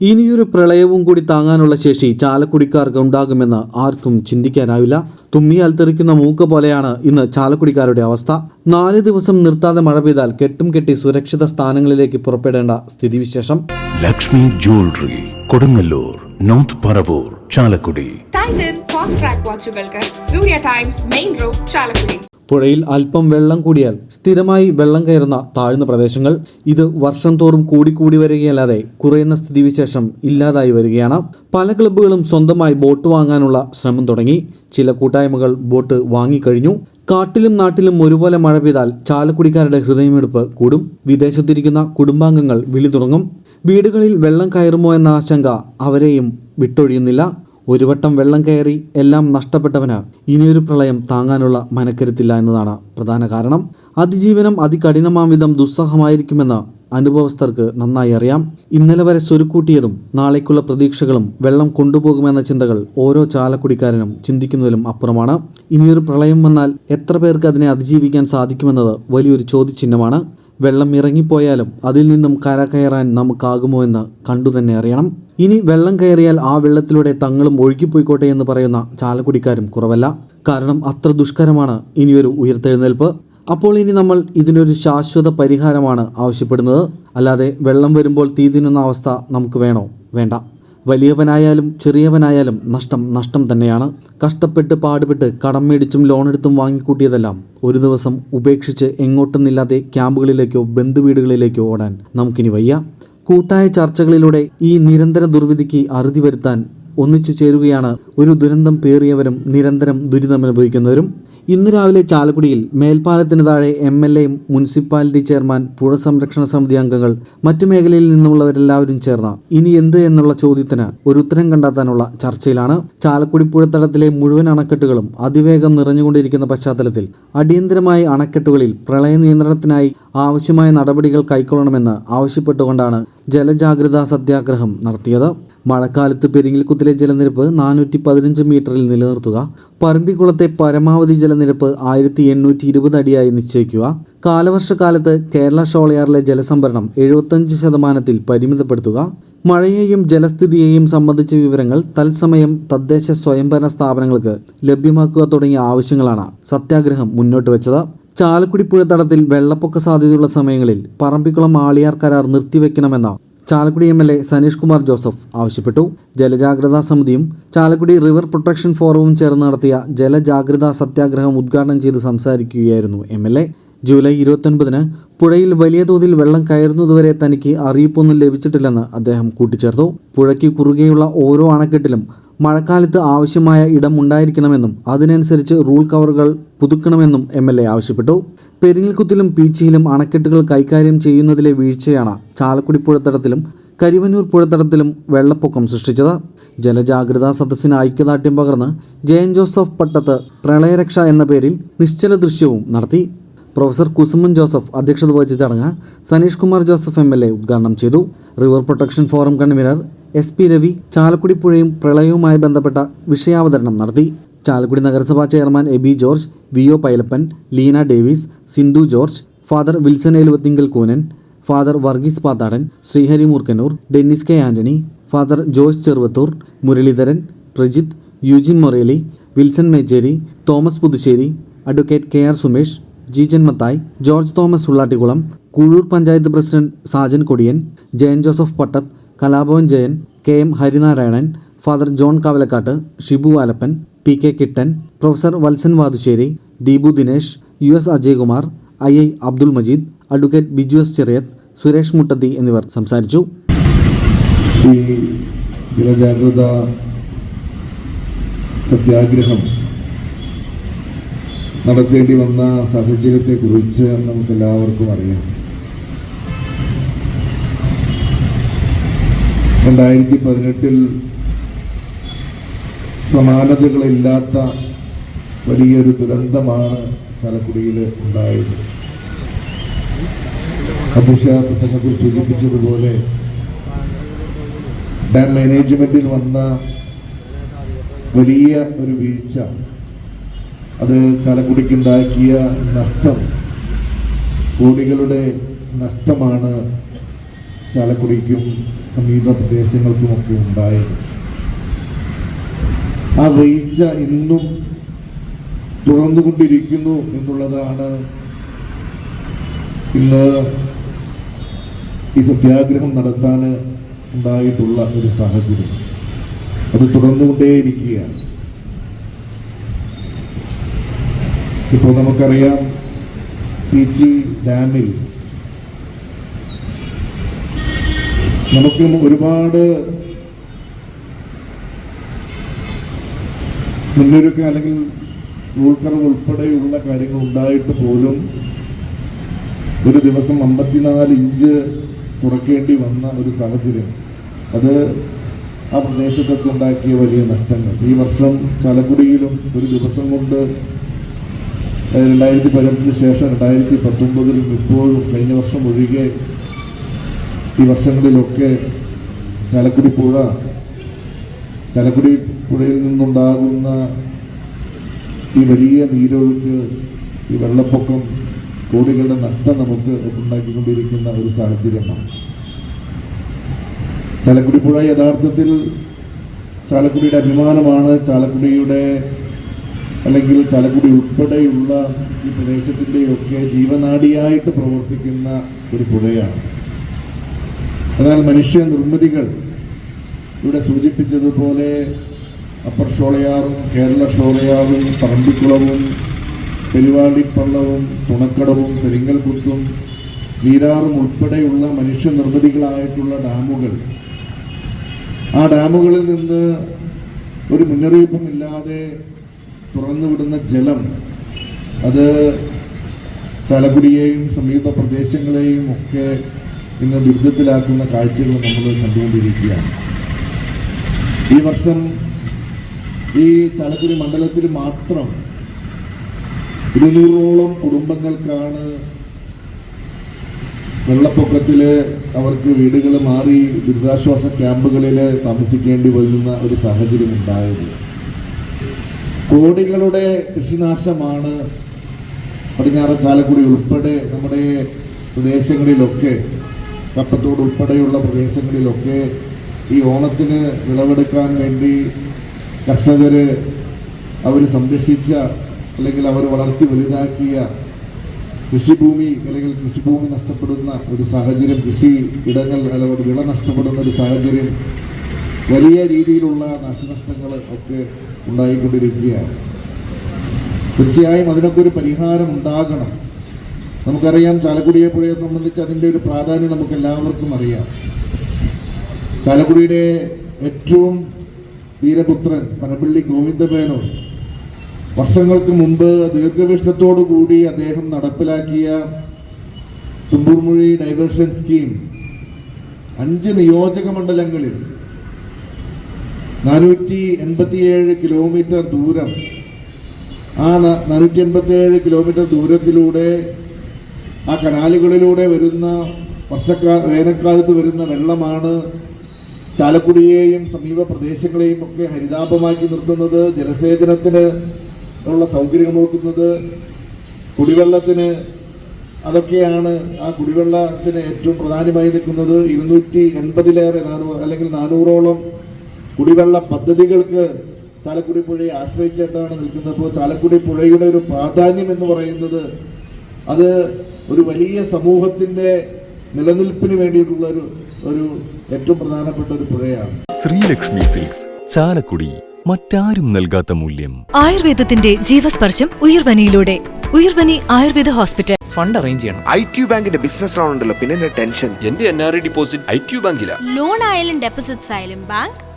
ഇനിയൊരു പ്രളയവും കൂടി താങ്ങാനുള്ള ശേഷി ചാലക്കുടിക്കാർക്ക് ഉണ്ടാകുമെന്ന് ആർക്കും ചിന്തിക്കാനാവില്ല. തുമ്മിയാൽ തെറിക്കുന്ന മൂക്ക് പോലെയാണ് ഇന്ന് ചാലക്കുടിക്കാരുടെ അവസ്ഥ. നാല് ദിവസം നിർത്താതെ മഴ പെയ്താൽ കെട്ടും കെട്ടി സുരക്ഷിത സ്ഥാനങ്ങളിലേക്ക് പുറപ്പെടേണ്ട സ്ഥിതിവിശേഷം. Lakshmi jewellery Kodungallur north Paravur Chalakudy. Titan fast track വാച്ചുകൾക്ക് Surya Times main road Chalakudy. പുഴയിൽ അല്പം വെള്ളം കൂടിയാൽ സ്ഥിരമായി വെള്ളം കയറുന്ന താഴ്ന്ന പ്രദേശങ്ങൾ ഇത് വർഷം തോറും കൂടിക്കൂടി വരികയല്ലാതെ കുറയുന്ന സ്ഥിതിവിശേഷം ഇല്ലാതായി വരികയാണ്. പല ക്ലബ്ബുകളും സ്വന്തമായി ബോട്ട് വാങ്ങാനുള്ള ശ്രമം തുടങ്ങി. ചില കൂട്ടായ്മകൾ ബോട്ട് വാങ്ങിക്കഴിഞ്ഞു. കാട്ടിലും നാട്ടിലും ഒരുപോലെ മഴ പെയ്താൽ ചാലക്കുടിക്കാരുടെ ഹൃദയമെടുപ്പ് കൂടും. വിദേശത്തിരിക്കുന്ന കുടുംബാംഗങ്ങൾ വിളി തുടങ്ങും. വീടുകളിൽ വെള്ളം കയറുമോ എന്ന ആശങ്ക അവരെയും വിട്ടൊഴിയുന്നില്ല. ഒരു വട്ടം വെള്ളം കയറി എല്ലാം നഷ്ടപ്പെട്ടവന് ഇനിയൊരു പ്രളയം താങ്ങാനുള്ള മനക്കരുത്തില്ല എന്നതാണ് പ്രധാന കാരണം. അതിജീവനം അതികഠിനമാം വിധം ദുസ്സഹമായിരിക്കുമെന്ന് അനുഭവസ്ഥർക്ക് നന്നായി അറിയാം. ഇന്നലെ വരെ സ്വരുക്കൂട്ടിയതും നാളേക്കുള്ള പ്രതീക്ഷകളും വെള്ളം കൊണ്ടുപോകുമെന്ന ചിന്തകൾ ഓരോ ചാലക്കുടിക്കാരനും ചിന്തിക്കുന്നതിലും അപ്പുറമാണ്. ഇനിയൊരു പ്രളയം വന്നാൽ എത്ര പേർക്ക് അതിനെ അതിജീവിക്കാൻ സാധിക്കുമെന്നത് വലിയൊരു ചോദ്യചിഹ്നമാണ്. വെള്ളം ഇറങ്ങിപ്പോയാലും അതിൽ നിന്നും കര കയറാൻ നമുക്കാകുമോ എന്ന് കണ്ടു തന്നെ അറിയണം. ഇനി വെള്ളം കയറിയാൽ ആ വെള്ളത്തിലൂടെ തങ്ങളും ഒഴുകിപ്പോയിക്കോട്ടെ എന്ന് പറയുന്ന ചാലക്കുടിക്കാരും കുറവല്ല. കാരണം അത്ര ദുഷ്കരമാണ് ഇനിയൊരു ഉയർത്തെഴുന്നേൽപ്പ്. അപ്പോൾ ഇനി നമ്മൾ ഇതിനൊരു ശാശ്വത പരിഹാരമാണ് ആവശ്യപ്പെടുന്നത്. അല്ലാതെ വെള്ളം വരുമ്പോൾ തീ തിന്നുന്ന അവസ്ഥ നമുക്ക് വേണോ? വേണ്ട. വലിയവനായാലും ചെറിയവനായാലും നഷ്ടം നഷ്ടം തന്നെയാണ്. കഷ്ടപ്പെട്ട് പാടുപെട്ട് കടം മേടിച്ചും ലോണെടുത്തും വാങ്ങിക്കൂട്ടിയതെല്ലാം ഒരു ദിവസം ഉപേക്ഷിച്ച് എങ്ങോട്ടെന്നില്ലാതെ ക്യാമ്പുകളിലേക്കോ ബന്ധുവീടുകളിലേക്കോ ഓടാൻ നമുക്കിനി വയ്യ. കൂട്ടായ ചർച്ചകളിലൂടെ ഈ നിരന്തര ദുർവിധിക്ക് അറുതി വരുത്താൻ ഒന്നിച്ചു ചേരുകയാണ്. ഒരു ദുരന്തം പേറിയവരും നിരന്തരം ദുരിതമനുഭവിക്കുന്നവരും. ഇന്ന് രാവിലെ ചാലക്കുടിയിൽ മേൽപ്പാലത്തിന് താഴെ എം എൽ എയും മുനിസിപ്പാലിറ്റി ചെയർമാൻ പുഴ സംരക്ഷണ സമിതി അംഗങ്ങൾ മറ്റു മേഖലയിൽ നിന്നുള്ളവരെല്ലാവരും ചേർന്ന ഇനി എന്ത് എന്നുള്ള ചോദ്യത്തിന് ഒരു ഉത്തരം കണ്ടെത്താനുള്ള ചർച്ചയിലാണ്. ചാലക്കുടി പുഴത്തടത്തിലെ മുഴുവൻ അണക്കെട്ടുകളും അതിവേഗം നിറഞ്ഞുകൊണ്ടിരിക്കുന്ന പശ്ചാത്തലത്തിൽ അടിയന്തരമായി അണക്കെട്ടുകളിൽ പ്രളയ നിയന്ത്രണത്തിനായി ആവശ്യമായ നടപടികൾ കൈക്കൊള്ളണമെന്ന് ആവശ്യപ്പെട്ടുകൊണ്ടാണ് ജലജാഗ്രതാ സത്യാഗ്രഹം നടത്തിയത്. മഴക്കാലത്ത് പെരിങ്ങൽക്കുത്തിലെ ജലനിരപ്പ് നാനൂറ്റി പതിനഞ്ച് മീറ്ററിൽ നിലനിർത്തുക. പറമ്പിക്കുളത്തെ പരമാവധി ജലനിരപ്പ് ആയിരത്തി എണ്ണൂറ്റി ഇരുപത് അടിയായി നിശ്ചയിക്കുക. കാലവർഷക്കാലത്ത് കേരള ഷോളയാറിലെ ജലസംഭരണം എഴുപത്തഞ്ച് ശതമാനത്തിൽ പരിമിതപ്പെടുത്തുക. മഴയെയും ജലസ്ഥിതിയെയും സംബന്ധിച്ച വിവരങ്ങൾ തത്സമയം തദ്ദേശ സ്വയംഭരണ സ്ഥാപനങ്ങൾക്ക് ലഭ്യമാക്കുക തുടങ്ങിയ ആവശ്യങ്ങളാണ് സത്യാഗ്രഹം മുന്നോട്ട് വെച്ചത്. ചാലക്കുടി പുഴത്തടത്തിൽ വെള്ളപ്പൊക്ക സാധ്യതയുള്ള സമയങ്ങളിൽ പറമ്പിക്കുളം ആളിയാർ കരാർ നിർത്തിവെക്കണമെന്ന Chalakudy M L A Saneesh Kumar Joseph ആവശ്യപ്പെട്ടു. ജലജാഗ്രതാ സമിതിയും ചാലക്കുടി റിവർ പ്രൊട്ടക്ഷൻ ഫോറവും ചേർന്ന് നടത്തിയ ജലജാഗ്രതാ സത്യാഗ്രഹം ഉദ്ഘാടനം ചെയ്ത് സംസാരിക്കുകയായിരുന്നു എം എൽ എ. ജൂലൈ ഇരുപത്തൊൻപതിന് പുഴയിൽ വലിയ തോതിൽ വെള്ളം കയറുന്നതുവരെ തനിക്ക് അറിയിപ്പൊന്നും ലഭിച്ചിട്ടില്ലെന്ന് അദ്ദേഹം കൂട്ടിച്ചേർത്തു. പുഴയ്ക്ക് കുറുകെയുള്ള ഓരോ അണക്കെട്ടിലും മഴക്കാലത്ത് ആവശ്യമായ ഇടം ഉണ്ടായിരിക്കണമെന്നും അതിനനുസരിച്ച് റൂൾ കവറുകൾ പുതുക്കണമെന്നും എം എൽ എ ആവശ്യപ്പെട്ടു. പെരിങ്ങൽക്കുത്തിലും പീച്ചിയിലും അണക്കെട്ടുകൾ കൈകാര്യം ചെയ്യുന്നതിലെ വീഴ്ചയാണ് ചാലക്കുടി പുഴത്തടത്തിലും കരിവന്നൂർ പുഴത്തടത്തിലും വെള്ളപ്പൊക്കം സൃഷ്ടിച്ചത്. ജലജാഗ്രതാ സദസ്സിന് ഐക്യദാർഢ്യം പകർന്ന് ജയൻ ജോസഫ് പട്ടത്ത് പ്രളയരക്ഷ എന്ന പേരിൽ നിശ്ചല ദൃശ്യവും നടത്തി. പ്രൊഫസർ കുസുമൻ ജോസഫ് അധ്യക്ഷത വഹിച്ച ചടങ്ങ് Saneesh Kumar Joseph M L A ഉദ്ഘാടനം ചെയ്തു. River protection forum convener S P Ravi Chalakudy പുഴയും പ്രളയവുമായി ബന്ധപ്പെട്ട വിഷയാവതരണം നടത്തി. ചാലക്കുടി നഗരസഭാ chairman Aby George V O Pailappan Leena Davis Sindhu George father Wilson Eluvathingal Koonan father Varghese Pathadan Sreehari Moorkanoor Dennis K Antony father Joyce Cheruvathur Muralidharan Prajith Eugene Moreli Wilson Mecheri Thomas Puthussery advocate K R Sumesh Jeejan Mathai George Thomas Ullattikulam Koozhoor panchayat president Sajan Kodiyan Jayan Joseph Pattath Kalabhavan Jayan K M Harinarayanan father John Kavalakkat Shibu Alappan P K Kittan professor Valsan Vathussery Deepu Dinesh U S Ajaykumar I I Abdul Majeed advocate Biju S Cheriyath Suresh Muttathi എന്നിവർ സംസാരിച്ചു. ഈ ജലജാഗ്രത സത്യാഗ്രഹം നടത്തേണ്ടി വന്ന സാഹചര്യത്തെക്കുറിച്ച് നമുക്കെല്ലാവർക്കും അറിയാം. രണ്ടായിരത്തി പതിനെട്ടിൽ സമാനതകളില്ലാത്ത വലിയൊരു ദുരന്തമാണ് ചാലക്കുടിയിൽ ഉണ്ടായത്. അധ്യക്ഷ പ്രസംഗത്തിൽ സൂചിപ്പിച്ചതുപോലെ ഡാം മാനേജ്മെന്റിൽ വന്ന വലിയ ഒരു വീഴ്ച അത് ചാലക്കുടിക്കുണ്ടാക്കിയ നഷ്ടം കോടികളുടെ നഷ്ടമാണ് ചാലക്കുടിക്കും സമീപ പ്രദേശങ്ങൾക്കുമൊക്കെ ഉണ്ടായത്. ആ വീഴ്ച ഇന്നും തുടർന്നുകൊണ്ടിരിക്കുന്നു എന്നുള്ളതാണ് ഇന്ന് ഈ സത്യാഗ്രഹം നടത്താൻ ഉണ്ടായിട്ടുള്ള ഒരു സാഹചര്യം. അത് തുടർന്നുകൊണ്ടേയിരിക്കുകയാണ്. ഇപ്പോൾ നമുക്കറിയാം പീച്ചി ഡാമിൽ നമുക്ക് ഒരുപാട് മുന്നൊരുക്കം അല്ലെങ്കിൽ ഉൾക്കറവ് ഉൾപ്പെടെയുള്ള കാര്യങ്ങൾ ഉണ്ടായിട്ട് പോലും ഒരു ദിവസം അമ്പത്തിനാല് ഇഞ്ച് തുറക്കേണ്ടി വന്ന ഒരു സാഹചര്യം. അത് ആ പ്രദേശത്തൊക്കെ ഉണ്ടാക്കിയ വലിയ നഷ്ടങ്ങൾ. ഈ വർഷം ചാലക്കുടിയിലും ഒരു ദിവസം കൊണ്ട് രണ്ടായിരത്തി പതിനെട്ടിന് ശേഷം രണ്ടായിരത്തി പത്തൊമ്പതിലും ഇപ്പോഴും കഴിഞ്ഞ വർഷം ഒഴികെ ഈ വർഷങ്ങളിലൊക്കെ ചാലക്കുടി പുഴ ചാലക്കുടി പുഴയിൽ നിന്നുണ്ടാകുന്ന ഈ വലിയ നീരൊഴുക്ക് ഈ വെള്ളപ്പൊക്കം കോടികളുടെ നഷ്ടം നമുക്ക് ഉണ്ടാക്കിക്കൊണ്ടിരിക്കുന്ന ഒരു സാഹചര്യമാണ്. ചാലക്കുടി പുഴ യഥാർത്ഥത്തിൽ ചാലക്കുടിയുടെ അഭിമാനമാണ്. ചാലക്കുടിയുടെ അല്ലെങ്കിൽ ചാലക്കുടി ഉൾപ്പെടെയുള്ള ഈ പ്രദേശത്തിന്റെയൊക്കെ ജീവനാടിയായിട്ട് പ്രവർത്തിക്കുന്ന ഒരു പുഴയാണ്. എന്നാൽ മനുഷ്യ നിർമ്മിതികൾ ഇവിടെ സൂചിപ്പിച്ചതുപോലെ അപ്പർ ഷോളയാറും കേരള ഷോളയാറും പറമ്പിക്കുളവും പെരുവാളിപ്പള്ളവും തുണക്കടവും പെരിങ്ങൽകുത്തും നീരാറും ഉൾപ്പെടെയുള്ള മനുഷ്യ നിർമ്മിതികളായിട്ടുള്ള ഡാമുകൾ. ആ ഡാമുകളിൽ നിന്ന് ഒരു മുന്നറിയിപ്പുമില്ലാതെ തുറന്നുവിടുന്ന ജലം അത് ചാലക്കുടിയെയും സമീപ പ്രദേശങ്ങളെയും ഒക്കെ ഇന്ന് ദുരിതത്തിലാക്കുന്ന കാഴ്ചകൾ നമ്മൾ കണ്ടുകൊണ്ടിരിക്കുകയാണ്. ഈ വർഷം ഈ ചാലക്കുടി മണ്ഡലത്തിൽ മാത്രം ഇരുന്നൂറോളം കുടുംബങ്ങൾക്കാണ് വെള്ളപ്പൊക്കത്തിൽ അവർക്ക് വീടുകൾ മാറി ദുരിതാശ്വാസ ക്യാമ്പുകളിൽ താമസിക്കേണ്ടി വരുന്ന ഒരു സാഹചര്യം ഉണ്ടായത്. കോടികളുടെ കൃഷിനാശമാണ് പടിഞ്ഞാറ് ചാലക്കുടി ഉൾപ്പെടെ നമ്മുടെ പ്രദേശങ്ങളിലൊക്കെ കപ്പത്തോട് ഉൾപ്പെടെയുള്ള പ്രദേശങ്ങളിലൊക്കെ ഈ ഓണത്തിന് വിളവെടുക്കാൻ വേണ്ടി കർഷകർ അവർ സംരക്ഷിച്ച അല്ലെങ്കിൽ അവർ വളർത്തി വലുതാക്കിയ കൃഷിഭൂമി അല്ലെങ്കിൽ കൃഷിഭൂമി നഷ്ടപ്പെടുന്ന ഒരു സാഹചര്യം കൃഷി ഇടങ്ങൾ അല്ലെങ്കിൽ വിള നഷ്ടപ്പെടുന്ന ഒരു സാഹചര്യം വലിയ രീതിയിലുള്ള നാശനഷ്ടങ്ങൾ ഒക്കെ ഉണ്ടായിക്കൊണ്ടിരിക്കുകയാണ്. തീർച്ചയായും അതിനൊക്കെ ഒരു പരിഹാരം ഉണ്ടാകണം. നമുക്കറിയാം ചാലക്കുടിയെ പുഴയെ സംബന്ധിച്ച് അതിന്റെ ഒരു പ്രാധാന്യം നമുക്ക് എല്ലാവർക്കും അറിയാം. ചാലക്കുടിയുടെ ഏറ്റവും ധീരപുത്രൻ പനപ്പള്ളി ഗോവിന്ദമേനോൻ വർഷങ്ങൾക്ക് മുമ്പ് ദീർഘവീക്ഷണത്തോടു കൂടി അദ്ദേഹം നടപ്പിലാക്കിയ തുമ്പൂർമൊഴി ഡൈവേർഷൻ സ്കീം അഞ്ച് നിയോജക മണ്ഡലങ്ങളിൽ നാനൂറ്റി എൺപത്തിയേഴ് കിലോമീറ്റർ ദൂരം ആ നാനൂറ്റി എൺപത്തിയേഴ് കിലോമീറ്റർ ദൂരത്തിലൂടെ ആ കനാലുകളിലൂടെ വരുന്ന വർഷക്കാ വേനൽക്കാലത്ത് വരുന്ന വെള്ളമാണ് ചാലക്കുടിയെയും സമീപ പ്രദേശങ്ങളെയും ഒക്കെ ഹരിതാപമാക്കി നിർത്തുന്നത് ജലസേചനത്തിന് ഉള്ള സൗകര്യം നോക്കുന്നത് കുടിവെള്ളത്തിന് അതൊക്കെയാണ് ആ കുടിവെള്ളത്തിന് ഏറ്റവും പ്രധാനമായി നിൽക്കുന്നത്. ഇരുന്നൂറ്റി എൺപതിലേറെ നാനൂറ് അല്ലെങ്കിൽ നാനൂറോളം കുടിവെള്ള പദ്ധതികൾക്ക് ചാലക്കുടി പുഴയെ ആശ്രയിച്ചിട്ടാണ് നിൽക്കുന്നത്. അപ്പോൾ ചാലക്കുടി പുഴയുടെ ഒരു പ്രാധാന്യം എന്ന് പറയുന്നത് അത് ഒരു വലിയ സമൂഹത്തിന്റെ നിലനിൽപ്പിന് വേണ്ടിയിട്ടുള്ള ഒരു ഒരു ഏറ്റവും പ്രധാനപ്പെട്ട ഒരു പുഴയാണ്. ശ്രീലക്ഷ്മി സിൽക്സ് ചാലക്കുടി മറ്റാരും നൽകാത്ത മൂല്യം. ആയുർവേദത്തിന്റെ ജീവസ്പർശം ഉയർവനിയിലൂടെ. Uyarvani Ayurveda hospital. Fund arrange ചെയ്യണം. ഐ ടി ബാങ്കിന്റെ ബിസിനസ് ലോൺ ഉണ്ടല്ലോ പിന്നെ ടെൻഷൻ. എന്റെ N R I deposit I T ബാങ്കില. Loan ആയാലും ഡെപ്പോസിറ്റ്സ് ആയാലും ബാങ്ക്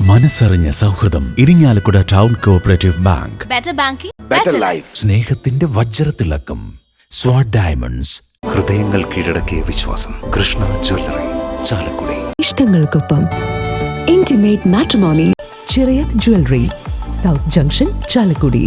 മനസ്സറിഞ്ഞ സൗഹൃദം Irinjalakuda town cooperative bank. Better banking better life സ്നേഹത്തിന്റെ വജ്രത്തിളക്കം. സ്വാഡ് ഡയമണ്ട്സ് ഹൃദയങ്ങൾ കീഴടക്കിയ വിശ്വാസം. Krishna jewellery Chalakudy. ഇഷ്ടങ്ങൾക്കൊപ്പം intimate matrimony Chirayath jewellery south junction Chalakudy.